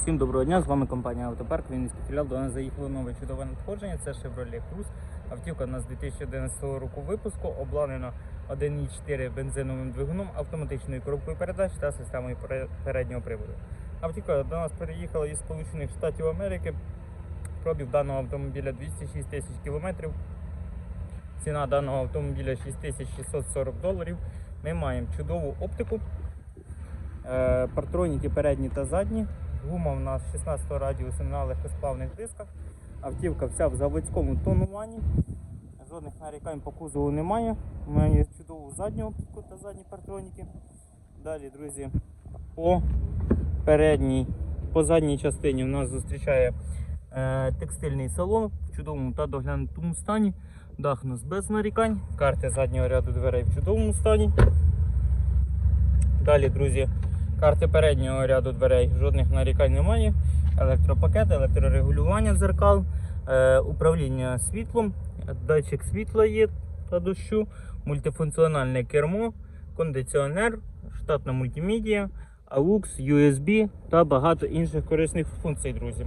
Всім доброго дня, з вами компанія Автопарк, Вінницький філіал. До нас заїхало нове чудове надходження. Це Chevrolet Cruze. Автівка у нас 2011 року випуску, обладнана 1.4 бензиновим двигуном, автоматичною коробкою передач та системою переднього приводу. Автівка до нас переїхала із Сполучених Штатів Америки. Пробіг даного автомобіля 206 тисяч кілометрів. Ціна даного автомобіля 6640 доларів. Ми маємо чудову оптику. Е, Партроніки передні та задні. Гума у нас 16 радіусу на легкосплавних дисках. Автівка вся в заводському тонуванні. Жодних нарікань по кузову немає. Має чудову задню оптику та задні партроніки. Далі, друзі, по передній, по задній частині у нас зустрічає е, текстильний салон в чудовому та доглянутому стані. Дах у нас без нарікань. Карти заднього ряду дверей в чудовому стані. Далі, друзі, карти переднього ряду дверей жодних нарікань немає. Електропакет, електрорегулювання дзеркал, е, управління світлом, датчик світла є та дощу, мультифункціональне кермо, кондиціонер, штатна мультимедіа, AUX, USB та багато інших корисних функцій, друзі.